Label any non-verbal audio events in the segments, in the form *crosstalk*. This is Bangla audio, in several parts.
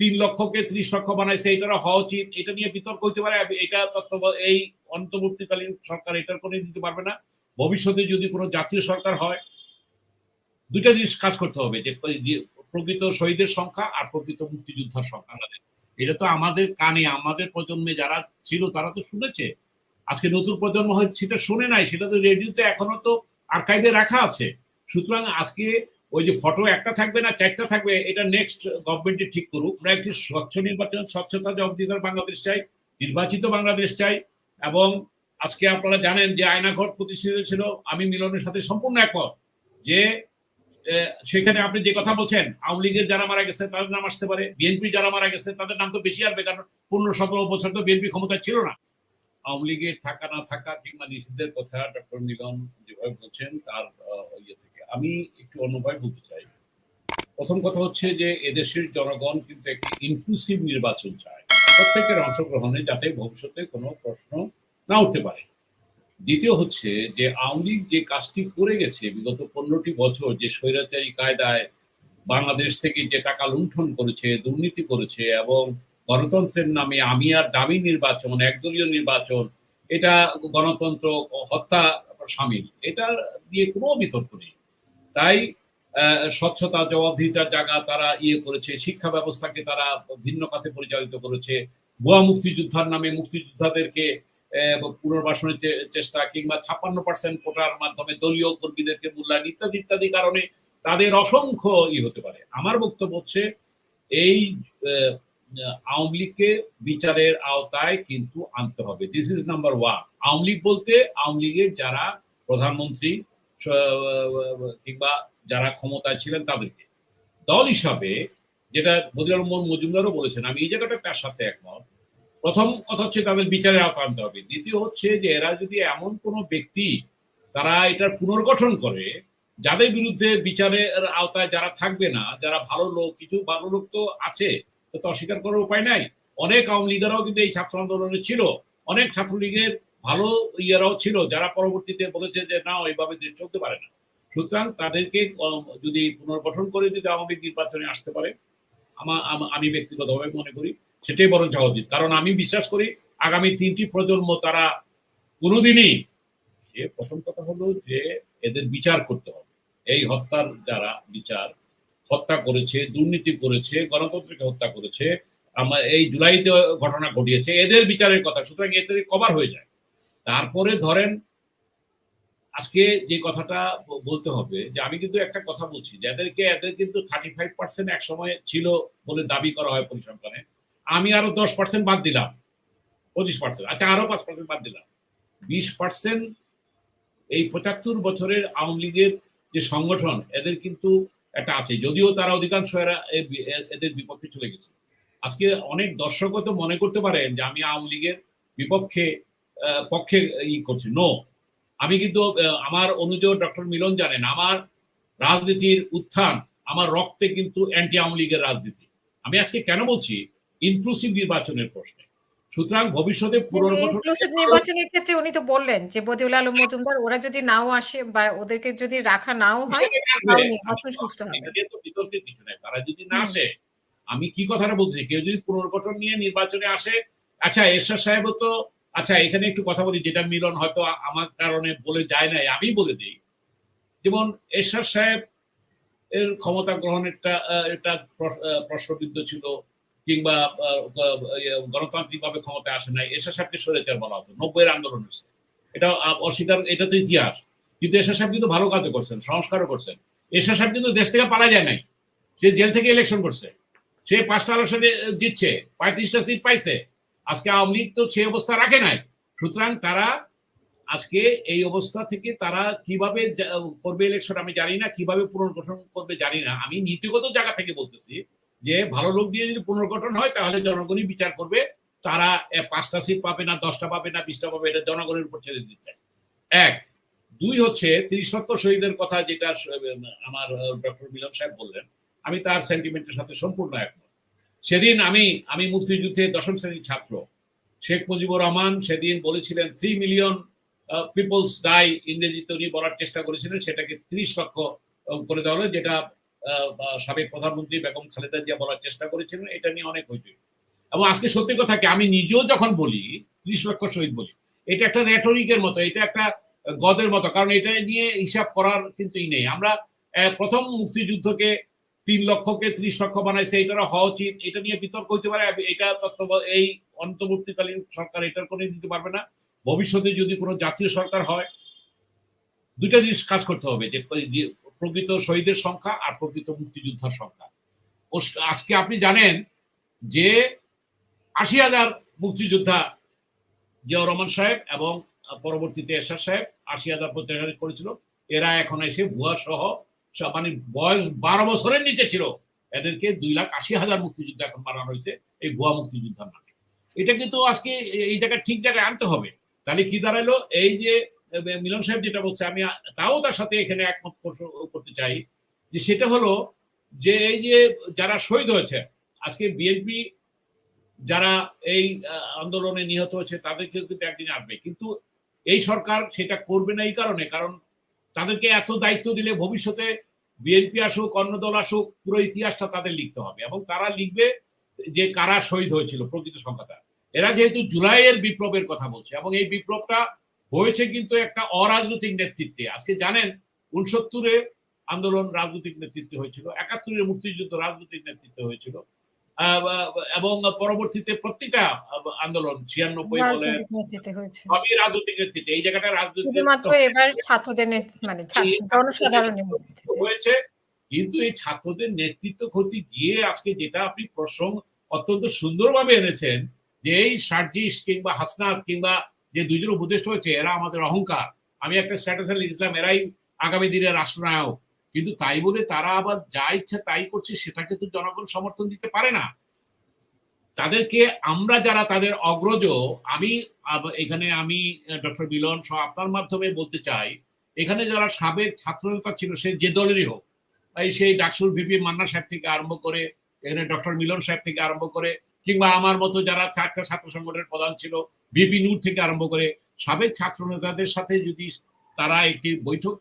তিন লক্ষকে ত্রিশ লক্ষ বানাইছে এটারও হওয়া উচিত। এটা নিয়ে বিতর্ক হইতে পারে এটা তত্ত্ব এই অন্তর্বর্তীকালীন সরকার এটার করে দিতে পারবে না। ভবিষ্যতে যদি কোনো জাতীয় সরকার হয়, দুইটা জিনিস কাজ করতে হবে, যে প্রকৃত শহীদের সংখ্যা আর প্রকৃত মুক্তিযোদ্ধার সংখ্যা। আমাদের এটা তো আমাদের কানে, আমাদের প্রজন্মে যারা ছিল, তারা তো শুনেছে। আজকে নতুন প্রজন্ম হয় সেটা শুনে নাই, সেটা তো রেডিওতে এখনও তো আর্কাইভে রাখা আছে। সুতরাং আজকে ওই যে ফটো একটা থাকবে না, চারটা থাকবে, এটা নেক্সট গভর্নমেন্টে ঠিক করুক। আমরা একটি স্বচ্ছ নির্বাচন, স্বচ্ছতা জবাবদিহিতার বাংলাদেশ চাই, নির্বাচিত বাংলাদেশ চাই, এবং আজকে আপনারা জানেন যে আয়নাঘর প্রতিষ্ঠিত ছিল আমি মিলনের সাথে সম্পূর্ণ একমত যে সেখানে আপনি যে কথা বলছেন, আওয়ামী লীগের যারা মারা গেছে, তাদের নাম আসতে পারে। বিএনপি যারা মারা গেছে, তাদের নাম তো বেশি আসবে, কারণ পনেরো, সতেরো বছর তো বিএনপি ক্ষমতায় ছিল না। আওয়ামী লীগের থাকা না থাকা কিংবা নিষিদ্ধের কথা ডক্টর মিলন যেভাবে বলছেন, তার ইয়ে থেকে আমি একটু অন্যভাবে বলতে চাই। প্রথম কথা হচ্ছে যে, এদেশের জনগণ কিন্তু একটি ইনক্লুসিভ নির্বাচন চায়। প্রত্যেকের অংশগ্রহণে যাতে ভবিষ্যতে কোনো প্রশ্ন না উঠতে পারে। দ্বিতীয় হচ্ছে যে, আওয়ামী লীগ যে কাজটি করে গেছে বিগত পনেরোটি বছর, যে স্বৈরাচারী কায়দায় বাংলাদেশ থেকে যে টাকা লুণ্ঠন করেছে, দুর্নীতি করেছে এবং গণতন্ত্রের নামে আমি আর দামি নির্বাচন, একদলীয় নির্বাচন, এটা গণতন্ত্র হত্যা সামিল এটা দিয়ে কোনো বিতর্ক নেই। তাই স্বচ্ছতা, জবাবদিহিতার জায়গা তারা ইয়ে করেছে, শিক্ষা ব্যবস্থাকে তারা ভিন্ন খাতে পরিচালিত করেছে। ভুয়া মুক্তিযোদ্ধার নামে মুক্তিযোদ্ধাদেরকে পুনর্বাসনের চেষ্টা কিংবা ছাপ্পান্ন পার্সেন্ট কোটার মাধ্যমে দলীয় কর্মীদেরকে মূল্যায়ন ইত্যাদি ইত্যাদি কারণে তাদের অসংখ্য ই হতে পারে। আমার বক্তব্য হচ্ছে, এই আওয়ামী লীগকে বিচারের আওতায় কিন্তু আনতে হবে। This is number one Awami League বলতে আওয়ামী লীগের যারা প্রধানমন্ত্রী কিংবা যারা ক্ষমতায় ছিলেন তাদেরকে। দল হিসাবে যেটা বদিউল মজুমদারও বলেছেন, আমি এই জায়গাটা তার সাথে একমত। প্রথম কথা হচ্ছে তাদের বিচারের আওতা আনতে হবে। দ্বিতীয় হচ্ছে যে এরা যদি এমন কোনো ব্যক্তি তারা এটার পুনর্গঠন করে, যাদের বিরুদ্ধে বিচারের আওতায় যারা থাকবে না, যারা ভালো লোক, কিছু ভালো লোক তো আছে তো অস্বীকার করার উপায় নাই। অনেক আওয়ামী লীগেরাও কিন্তু এই ছাত্র আন্দোলনে ছিল। অনেক ছাত্রলীগের ভালো ইয়েরাও ছিল, যারা পরবর্তীতে বলেছে যে না ওইভাবে দেশ চলতে পারে না। সুতরাং তাদেরকে যদি পুনর্গঠন করে যদি আওয়ামী নির্বাচনে আসতে পারে আমার আমি ব্যক্তিগতভাবে মনে করি, সেটাই বরং যাওয়া উচিত। কারণ আমি বিশ্বাস করি, আগামী তিনটি প্রজন্ম তারা কোনোদিনই, সে প্রথম কথা হলো যে এদের বিচার করতে হবে। এই হত্যার যারা বিচার, হত্যা করেছে, দুর্নীতি করেছে, গণতন্ত্রকে হত্যা করেছে, আমার এই জুলাইতে ঘটনা ঘটিয়েছে, এদের বিচারের কথা, সুতরাং এদের কভার হয়ে যায়। তারপরে ধরেন, আজকে যে কথাটা বলতে হবে, যে আমি কিন্তু একটা কথা বলছি, যাদেরকে, এদের কিন্তু থার্টি ফাইভ পার্সেন্ট এক সময় ছিল বলে দাবি করা হয় পরিসংখ্যানে, আমি আরও দশ পার্সেন্ট বাদ দিলাম, পঁচিশ পার্সেন্ট আচ্ছা আরও পাঁচ পার্সেন্ট বাদ দিলাম। বিশ পার্সেন্ট এই পঁচাত্তর বছরের আওয়ামী লীগের যে সংগঠন, এদের কিন্তু একটা আছে, যদিও তারা অধিকাংশ এরা এদের বিপক্ষে চলে গেছে। আজকে অনেক দর্শকও তো মনে করতে পারেন যে আমি আওয়ামী লীগের বিপক্ষে পক্ষে ই করছি। নো আমি কিন্তু আমার অনুযোগ ডক্টর মিলন জানেন আমার রাজনীতির উত্থান আমার রক্তে কিন্তু অ্যান্টি আওয়ামী লীগের রাজনীতি। আমি আজকে কেন বলছি? ইনক্লুসিভ নির্বাচনের প্রশ্নে। সুতরাং ভবিষ্যতে ইনক্লুসিভ নির্বাচনের ক্ষেত্রে উনি তো বললেন যে বদিউল আলম মজুমদার ওরা যদি নাও আসে বা ওদেরকে যদি রাখা নাও হয় নির্বাচন সুষ্ঠু হবে। বিতর্কের কিছু নাই। তারা যদি না আসে আমি কি কথাটা বলছি? কেউ যদি পুনর্গঠন নিয়ে নির্বাচনে আসে আচ্ছা এরশাদ সাহেবও তো আচ্ছা এখানে একটু কথা বলি, যেটা মিলন হয়তো আমার কারণে বলে যায় নাই আমি বলে দিই। যেমন এরশাদ সাহেব এর ক্ষমতা গ্রহণেরটা এটা প্রশ্নবিদ্ধ ছিল, কিংবা গণতান্ত্রিক ভাবে ক্ষমতায় আসে নাই। এসা সাহেবকে সরে সরেচার বলা হতো, নব্বইয়ের আন্দোলন এটা অস্বীকার, এটা তো ইতিহাস। কিন্তু এসা সাহেব কিন্তু ভালো কাজও করছেন, সংস্কারও করছেন। এসা সাহেব কিন্তু দেশ থেকে পালা যায় নাই। সে জেল থেকে ইলেকশন করছে। সে পাঁচটা ইলেকশনে জিতছে, পঁয়ত্রিশটা সিট পাইছে। আজকে আওয়ামী লীগ তো সেই অবস্থা রাখে নাই। সুতরাং তারা আজকে এই অবস্থা থেকে তারা কীভাবে করবে ইলেকশন আমি জানি না, কীভাবে পুনর্গঠন করবে জানি না। আমি নীতিগত জায়গা থেকে বলতেছি যে, ভালো লোক দিয়ে যদি পুনর্গঠন হয়, তাহলে জনগণই বিচার করবে। তারা পাঁচটা সিট পাবে না, দশটা পাবে না, বিশটা পাবে, এটা জনগণের উপর ছেড়ে দিতে চায়। এক। দুই হচ্ছে, তিরিশ লক্ষ শহীদের কথা যেটা আমার ডক্টর মিলন সাহেব বললেন, আমি তার সেন্টিমেন্টের সাথে সম্পূর্ণ একমত। সেদিন আমি আমি মুক্তিযুদ্ধে দশম শ্রেণির ছাত্র। শেখ মুজিবুর রহমান সেদিন বলেছিলেন থ্রি মিলিয়ন পিপলস ডাই ইংরেজিতে উনি বলার চেষ্টা করেছিলেন, সেটাকে ত্রিশ লক্ষ করে দেওয়া হলো, যেটা সাবেক প্রধানমন্ত্রী বেগম খালেদা জিয়া বলার চেষ্টা করেছিলেন, এটা নিয়ে অনেক হইতে এবং আজকে সত্যি কথা কি, আমি নিজেও যখন বলি, ত্রিশ লক্ষ শহীদ বলি, এটা একটা রেটরিকের মতো, এটা একটা গদের মতো, কারণ এটা নিয়ে হিসাব করার কিন্তু ই নেই। আমরা প্রথম মুক্তিযুদ্ধকে তিন লক্ষকে ত্রিশ লক্ষ বানাইছে এটারও হওয়া উচিত। এটা নিয়ে বিতর্ক হইতে পারে, এটা এই অন্তর্বর্তীকালীন সরকার এটার কোনো দিতে পারবে না। ভবিষ্যতে যদি কোনো জাতীয় সরকার হয়, দুইটা জিনিস কাজ করতে হবে, যে প্রকৃত শহীদের সংখ্যা আর প্রকৃত মুক্তিযোদ্ধার সংখ্যা। আজকে আপনি জানেন যে আশি হাজার মুক্তিযোদ্ধা জিয়াউর রহমান সাহেব এবং পরবর্তীতে এরশাদ সাহেব আশি হাজার পঞ্চাশ করেছিল। এরা এখন এসে ভুয়া সহ মানে বয়স বারো বছরের নিচে ছিল। এদেরকে দুই লাখ আশি হাজার মুক্তিযুদ্ধ এখন বানানো হয়েছে এই ভুয়া মুক্তিযোদ্ধার নামে। এটা কিন্তু আজকে এই জায়গায় ঠিক জায়গায় আনতে হবে। তাহলে কি দাঁড়াল? এই যে মিলন সাহেব যেটা বলছে, আমি তাও তার সাথে এখানে একমত করতে চাই যে সেটা হলো যে এই যে যারা শহীদ হয়েছে, আজকে বিএনপি যারা এই আন্দোলনে নিহত হয়েছে, তাদেরকেও কিন্তু একদিন আসবে। কিন্তু এই সরকার সেটা করবে না এই কারণে, কারণ তাদেরকে এত দায়িত্ব দিলে ভবিষ্যতে বিএনপি আসুক অন্য দল আসুক, পুরো ইতিহাসটা তাদের লিখতে হবে এবং তারা লিখবে যে কারা শহীদ হয়েছিল প্রকৃত সংখ্যাটা। এরা যেহেতু জুলাইয়ের বিপ্লবের কথা বলছে এবং এই বিপ্লবটা হয়েছে কিন্তু একটা অরাজনৈতিক নেতৃত্বে। আজকে জানেন উনসত্তরে আন্দোলন রাজনৈতিক নেতৃত্বে হয়েছিল, একাত্তরের মুক্তিযুদ্ধ রাজনৈতিক নেতৃত্বে হয়েছিল। এবং পরবর্তীতে প্রত্যেকটা আন্দোলন ছিয়ানব্বই বলে সবই রাজনৈতিক নেতৃত্বে। এই জায়গাটা রাজনৈতিক ছাত্রদের মানে হয়েছে কিন্তু এই ছাত্রদের নেতৃত্ব ক্ষতি গিয়ে আজকে যেটা আপনি প্রসঙ্গ অত্যন্ত সুন্দরভাবে এনেছেন যে এই সার্জিস কিংবা হাসনাত কিংবা যে দুইজন উপদেষ্টা হয়েছে এরা আমাদের অহংকার। আমি একটা স্ট্যাটাসে লিখলাম এরাই আগামী দিনের রাষ্ট্রনায়ক। কিন্তু তাই বলে তারা আবার যা ইচ্ছা তাই করছে সেটাকে তো জনগণ সমর্থন দিতে পারে না। তাদেরকে আমরা যারা তাদের অগ্রজ, আমি এখানে আমি ডক্টর মিলন সহ আপনার মাধ্যমে বলতে চাই, এখানে যারা সাবেক ছাত্রনেতা ছিল সে যে দলেরই হোক, এই সেই ডাকসুর ভিপি মান্না সাহেব থেকে আরম্ভ করে, এখানে ডক্টর মিলন সাহেব থেকে আরম্ভ করে, কিংবা আমার মতো যারা চারটা ছাত্র সংগঠনের প্রধান ছিল বিপি নূর থেকে আরম্ভ করে, সাবেক ছাত্র নেতাদের সাথে যদি তারা একটি বৈঠক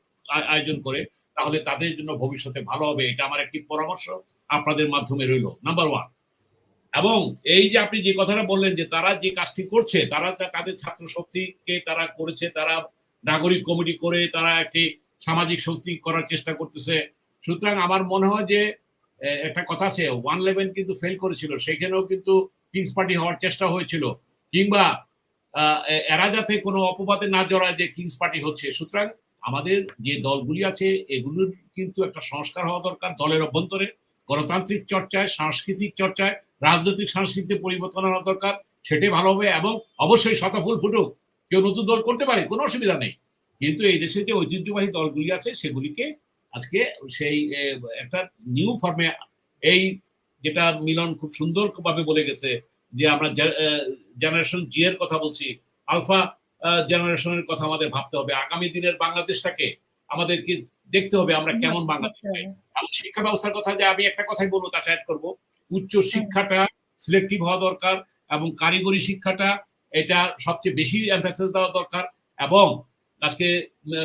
আয়োজন করে তাহলে তাদের জন্য ভবিষ্যতে ভালো হবে, এটা আমার একটি পরামর্শ আপনাদের মাধ্যমে রইল। নাম্বার ওয়ান এবং এই যে আপনি যে কথাটা বললেন যে তারা যে কাজটি করছে, তারা তাদের ছাত্র শক্তিকে তারা করেছে, তারা নাগরিক কমিটি করে তারা একটি সামাজিক শক্তি করার চেষ্টা করতেছে। সুতরাং আমার মনে হয় যে একটা কথা আছে ওয়ান ইলেভেন কিন্তু ফেল করেছিল, সেখানেও কিন্তু কিংস পার্টি হওয়ার চেষ্টা হয়েছিল। কিংবা এরা যাতে কোনো অপবাদে না জড়ায় যে কিংস পার্টি হচ্ছে। সুতরাং আমাদের যে দলগুলি আছে, এগুলোর কিন্তু একটা সংস্কার হওয়া দরকার দলের অভ্যন্তরে। গণতান্ত্রিক চর্চায়, সাংস্কৃতিক চর্চায়, রাজনৈতিক সংস্কৃতিতে পরিবর্তন আনা দরকার, সেটাই ভালো হবে এবং অবশ্যই শতফুল ফুটুক। কেউ নতুন দল করতে পারে, কোনো অসুবিধা নেই। কিন্তু এই দেশে যে ঐতিহ্যবাহী দলগুলি আছে, সেগুলিকে আজকে সেই একটা নিউ ফর্মে এই যেটা মিলন খুব সুন্দরভাবে বলে গেছে যে আমরা জেনারেশন জি এর কথা বলছি আলফা জেনারেশনের কথা আমাদের ভাবতে হবে। আগামী দিনের বাংলাদেশটাকে আমাদেরকে দেখতে হবে আমরা কেমন বাংলাদেশ চাই এবং শিক্ষা ব্যবস্থার কথা যে আমি একটা কথাই বলব তা অ্যাড করব। উচ্চ শিক্ষাটা সিলেক্টিভ হওয়া দরকার এবং কারিগরি শিক্ষাটা এটা সবচেয়ে বেশি এমফাসিস দেওয়া দরকার এবং আজকে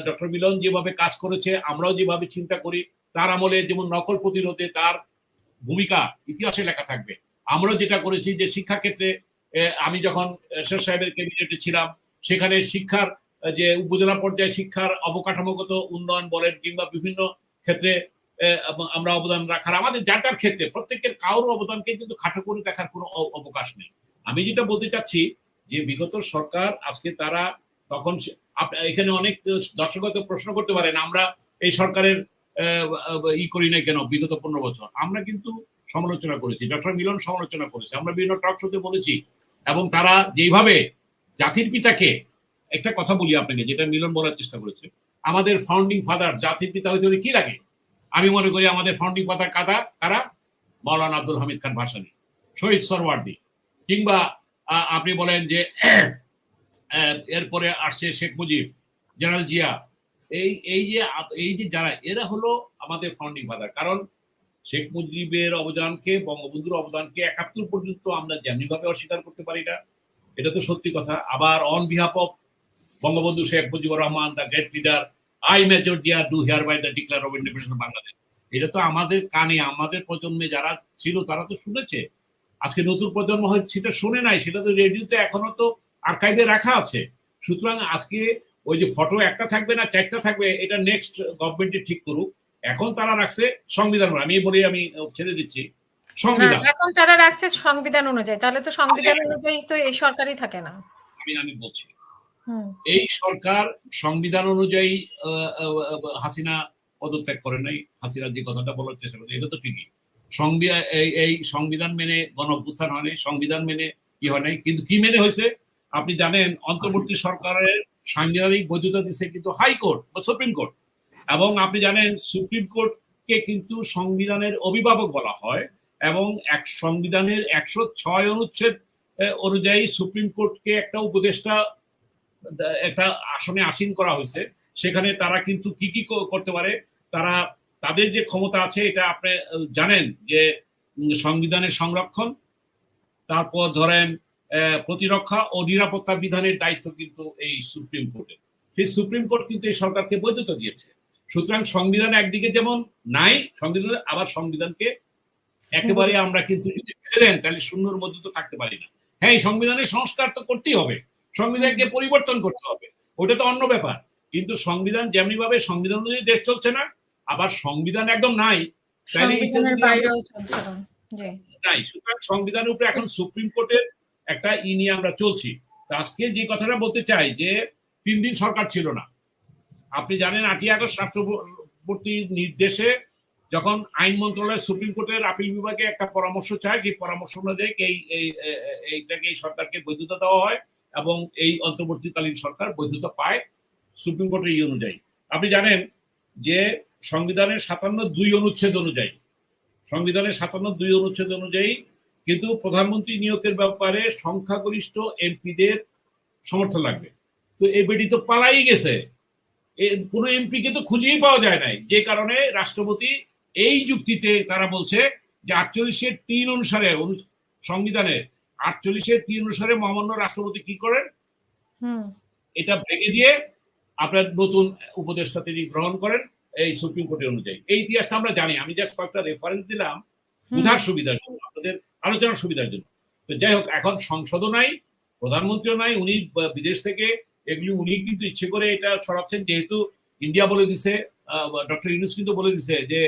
ডক্টর মিলন যেভাবে কাজ করেছে আমরাও যেভাবে চিন্তা করি তার আমলে যেমন নকল প্রতিরোধে তার ভূমিকা ইতিহাসে লেখা থাকবে। আমরা যেটা করেছি যে শিক্ষাক্ষেত্রে আমি যখন শেষ সাহেবের ক্যাবিনেটে ছিলাম সেখানে শিক্ষার, যে উপজেলা পর্যায়ে শিক্ষার অবকাঠামোগত উন্নয়ন বলেন কিংবা বিভিন্ন ক্ষেত্রে আমরা অবদান রাখার, আমাদের যার ক্ষেত্রে, প্রত্যেকের কারোর অবদানকে কিন্তু খাটো করে দেখার কোনো অবকাশ নেই। আমি যেটা বলতে চাচ্ছি, যে বিগত সরকার, আজকে তারা তখন এখানে অনেক দর্শক হয়তো প্রশ্ন করতে পারেন, আমরা এই সরকারের ই করি না কেন বিগত পনেরো বছর? আমরা কিন্তু সমালোচনা করেছি, ডক্টর মিলন সমালোচনা করেছে, আমরা বিভিন্ন টক শোতে বলেছি, এবং তারা যেইভাবে জাতির পিতাকে একটা কথা বলি আপনাকে, যেটা মিলন বলার চেষ্টা করেছে। আমাদের ফাউন্ডিং ফাদার জাতির পিতা হইতে কি লাগে? আমি মনে করি আমাদের ফাউন্ডিং ফাদার কাদা কারা? মৌলানা আব্দুল হামিদ খান ভাসানী, শহীদ সরওয়ার্দি। কিংবা আপনি বলেন যে *clears throat* এরপরে আসছে শেখ মুজিব, জেনারেল জিয়া। এই এই যে এই যে যারা, এরা হলো আমাদের ফাউন্ডিং ফাদার কারণ শেখ মুজিবের অবদানকে, বঙ্গবন্ধুর অবদানকে একাত্তর পর্যন্ত আমরা যেমনি ভাবে অস্বীকার করতে পারি না এটা তো সত্যি কথা। আবার on behalf of Bangabandhu Sheikh Mujibur Rahman the great leader I major Zia do hereby the declare of independence Bangladesh এটা তো আমাদের কানে, আমাদের প্রজন্মে যারা ছিল, তারা তো শুনেছে। আজকে নতুন প্রজন্ম হয়তো সেটা শুনে নাই, সেটা তো রেডিওতে এখনও তো আর্কাইভে রাখা আছে। সুতরাং আজকে ওই যে ফটো একটা থাকবে না, চারটা থাকবে, এটা নেক্সট গভর্নমেন্টে ঠিক করুক। এখন তারা রাখছে সংবিধান। আমি বলি আমি ছেড়ে দিচ্ছি। সংবিধান। এখন তারা রাখছে সংবিধান অনুযায়ী। তাহলে তো সংবিধান অনুযায়ী তো এই সরকারই থাকে না। আমি আমি বলছি। এই সরকার সংবিধান অনুযায়ী হাসিনা পদত্যাগ করে নাই। হাসিনা যে কথাটা বলার চেষ্টা করছে এটা তো ঠিকই। সংবিধান এই সংবিধান মেনে গণ অভ্যুত্থান হয় নাই সংবিধান মেনে কি হয় নাই। কিন্তু কি মেনে হয়েছে? আপনি জানেন অন্তর্বর্তী সরকারের সাংবিধানিক বৈধতা দিচ্ছে কিন্তু হাইকোর্ট বা সুপ্রিম কোর্ট। এবং আপনি জানেন সুপ্রিম কোর্টকে কিন্তু সংবিধানের অভিভাবক বলা হয়। এবং এক সংবিধানের একশো ছয় অনুচ্ছেদ অনুযায়ী সুপ্রিম কোর্টকে একটা উপদেষ্টা একটা আসনে আসীন করা হয়েছে। সেখানে তারা কিন্তু কি কি করতে পারে, তারা তাদের যে ক্ষমতা আছে, এটা আপনি জানেন যে সংবিধানের সংরক্ষণ, তারপর ধরেন প্রতিরক্ষা ও নিরাপত্তা বিধানের দায়িত্ব কিন্তু এই সুপ্রিম কোর্টের সেই সুপ্রিম কোর্ট কিন্তু এই সরকারকে বৈধতা দিয়েছে। সুতরাং সংবিধান একদিকে যেমন নাই, সংবিধান আবার সংবিধানকে একেবারে আমরা কিন্তু যদি ফেলে দেন তাহলে শূন্যর মধ্যে তো থাকতে পারি না। হ্যাঁ এই সংবিধানের সংস্কার তো করতেই হবে। সংবিধানকে পরিবর্তন করতে হবে। ওটা তো অন্য ব্যাপার। কিন্তু সংবিধান যেমনি ভাবে সংবিধান অনুযায়ী দেশ চলছে না আবার সংবিধান একদম নাই। তাহলে নাই। সুতরাং সংবিধানের উপরে এখন সুপ্রিম কোর্টের একটা ই নিয়ে আমরা চলছি। আজকে যে কথাটা বলতে চাই যে তিন দিন সরকার ছিল না। আপনি জানেন আটই আগস্ট রাষ্ট্রপতি নির্দেশে যখন আইন মন্ত্রণালয় সুপ্রিম কোর্টের আপিল বিভাগে একটা পরামর্শ চায় সেই পরামর্শ অনুযায়ী এই, এই- এই- এইটাকে এই সরকারকে বৈধতা দেওয়া হয় এবং এই অন্তর্বর্তীকালীন সরকার বৈধতা পায় সুপ্রিম কোর্টের এই অনুযায়ী। আপনি জানেন যে সংবিধানের সাতান্ন দুই অনুচ্ছেদ অনুযায়ী, সংবিধানের সাতান্ন দুই অনুচ্ছেদ অনুযায়ী কিন্তু প্রধানমন্ত্রী নিয়োগের ব্যাপারে সংখ্যাগরিষ্ঠ এমপিদের সমর্থন লাগবে। তো এই বেটি তো পালাই গেছে। কোনো এমপিকে তো খুঁজেই পাওয়া যায় নাই। যে কারণে রাষ্ট্রপতি এই যুক্তিতে তারা বলছে যে আটচল্লিশের তিন অনুসারে সংবিধানে আটচল্লিশের তিন অনুসারে মহামান্য রাষ্ট্রপতি কি করেন? এটা ভেঙে দিয়ে আপনার নতুন উপদেষ্টা তিনি গ্রহণ করেন এই সুপ্রিম কোর্টের অনুযায়ী। এই ইতিহাসটা আমরা জানি। আমি জাস্ট কয়েকটা রেফারেন্স দিলাম। বোঝার সুবিধার জন্য আপনাদের আলোচনার সুবিধার জন্য। তো যাই হোক এখন সংসদও নাই প্রধানমন্ত্রীও নাই উনি বিদেশ থেকে এগুলি উনি কিন্তু ইচ্ছে করে এটা ছড়াচ্ছেন। যেহেতু ইন্ডিয়া বলে দিছে ডক্টর ইউনুস কিন্তু বলে দিছে যে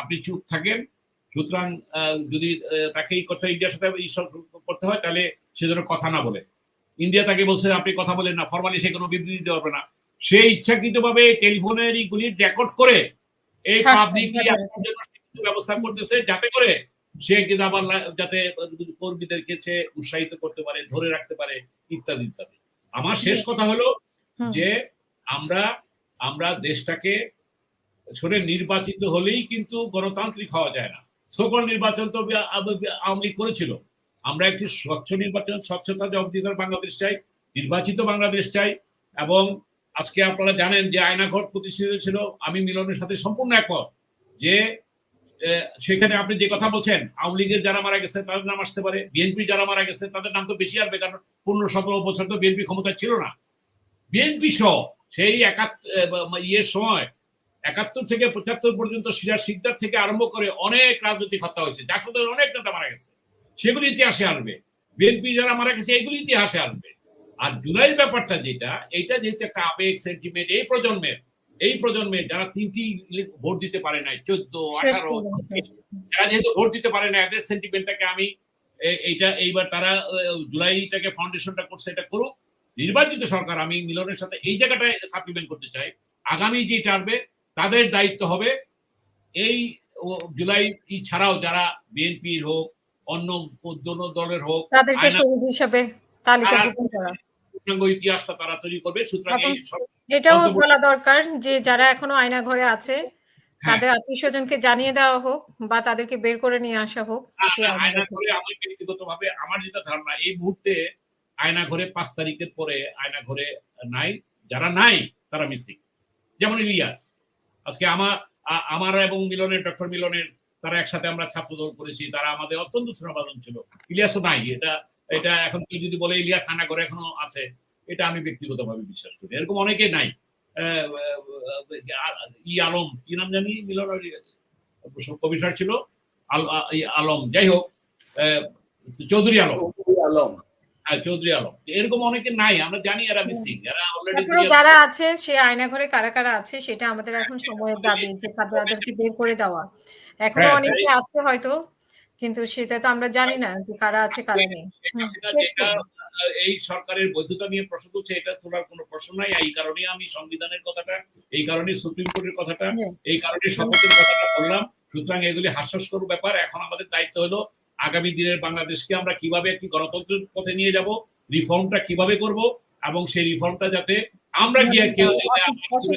আপনি চুপ থাকেন। সুতরাং যদি তাকে এই কথা ইন্ডিয়ার সাথে করতে হয় তাহলে সে যেন কথা না বলে। ইন্ডিয়া তাকে বলছে আপনি কথা বলেন না। ফরমালি সে কোনো বিবৃতি দিতে পারবে না। সে ইচ্ছাকৃতভাবে টেলিফোনের এইগুলি রেকর্ড করে এই পাবলিক ব্যবস্থা করতেছে যাতে করে সে কিন্তু আবার যাতে কর্মীদেরকে সে উৎসাহিত করতে পারে ধরে রাখতে পারে ইত্যাদি ইত্যাদি। আমার শেষ কথা হলো যে আমরা আমরা দেশটাকে ছোট নির্বাচিত হলেই কিন্তু গণতান্ত্রিক হওয়া যায় না। সকল নির্বাচন তো আওয়ামী লীগ করেছিল। আমরা একটি স্বচ্ছ নির্বাচন, স্বচ্ছতা জবাবদিহিতার বাংলাদেশ চাই, নির্বাচিত বাংলাদেশ চাই, এবং আজকে আপনারা জানেন যে আয়নাঘর প্রতিষ্ঠিত ছিল আমি মিলনের সাথে সম্পূর্ণ একমত যে সেখানে আপনি যে কথা বলছেন, আওয়ামী লীগের যারা মারা গেছে তাদের নাম আসতে পারে। বিএনপি যারা মারা গেছে তাদের নাম তো বেশি আসবে কারণ পনেরো, সতেরো বছর তো বিএনপি ক্ষমতায় ছিল না। বিএনপি সহ সেই একাত্তর ইয়ের সময় একাত্তর থেকে পঁচাত্তর পর্যন্ত সিরাজ সিকদার থেকে আরম্ভ করে অনেক রাজনৈতিক হত্যা হয়েছে। সাথে অনেক নেতা মারা গেছে। সেগুলি ইতিহাসে আসবে। বিএনপি যারা মারা গেছে এগুলি ইতিহাসে আসবে। আর জুলাইয়ের ব্যাপারটা যেটা এইটা যেহেতু একটা আবেগ সেন্টিমেন্ট এই প্রজন্মের এই প্রজন্মের যারা তিনটি ভোট দিতে পারে নাই চোদ্দ আঠারো যারা যেহেতু ভোট দিতে পারে না এদের সেন্টিমেন্টটাকে আমি এইটা এইবার তারা জুলাইটাকে ফাউন্ডেশনটা করছে এটা করুক। নির্বাচিত সরকার আমি মিলনের সাথে এই জায়গাটায় সাপ্লিমেন্ট করতে চাই। আগামী যে টার্মে তাদের দায়িত্ব হবে। এই জুলাই ই ছাড়াও যারা বিএনপির হোক অন্য অন্য দলের হোক তাদেরকে শহীদ হিসাবে পূর্ণাঙ্গ ইতিহাসটা তারা তৈরি করবে সুতরাং এটাও বলা দরকার যে যারা এখনও আয়না ঘরে আছে হ্যাঁ। তাদের আত্মীয় স্বজনকে জানিয়ে দেওয়া হোক বা তাদেরকে বের করে নিয়ে আসা হোক আয়না- আয়না ঘরে আমি ব্যক্তিগতভাবে আমার যেটা ধারণা এই মুহূর্তে আয়না ঘরে পাঁচ তারিখের পরে আয়না ঘরে নাই যারা নাই তারা মিসিং। যেমন ইলিয়াস। আজকে আমার আমার এবং মিলনের, ডক্টর মিলনের তারা একসাথে আমরা ছাত্রদল করেছি, তারা আমাদের অত্যন্ত শ্রমাবাদন ছিল। ইলিয়াসও নাই, এটা এটা এখন কেউ যদি বলে ইলিয়াস আয়না ঘরে এখনও আছে, এটা আমি ব্যক্তিগতভাবে বিশ্বাস করি। এরকম অনেকে নাই। ই আলম, কি নাম জানি? মিলন কমিশনার ছিল, আল- আলম। যাই হোক চৌধুরী আলম। চৌধুরী আলম হ্যাঁ চৌধুরী আলম। এরকম অনেকে নাই আমরা জানি এরা মিসিং এরা অলরেডি যারা আছে সে আয়না ঘরে কারা কারা আছে সেটা আমাদের এখন সময়ের দাবি যে তাদেরকে বের করে দেওয়া। এখনও হ্যাঁ, অনেকে আছে হয়তো কিন্তু সেটা তো আমরা জানি না যে কারা আছে কারা নেই। এই সরকারের বৈধতা নিয়ে প্রশ্ন তুলছে এটা তোলার কোনো প্রশ্ন নাই। এই কারণে আমি সংবিধানের কথাটা এই কারণে সুপ্রিম কোর্টের কথাটা এই কারণে শপথের কথাটা বললাম। সুতরাং এগুলি হাস্যস্কর ব্যাপার। এখন আমাদের দায়িত্ব হলো আগামী দিনের বাংলাদেশকে আমরা কীভাবে একটি গণতন্ত্রের পথে নিয়ে যাব রিফর্মটা কীভাবে করব এবং সেই রিফর্মটা যাতে আমরা গিয়ে কেউ অসংখ্য- অসংখ্য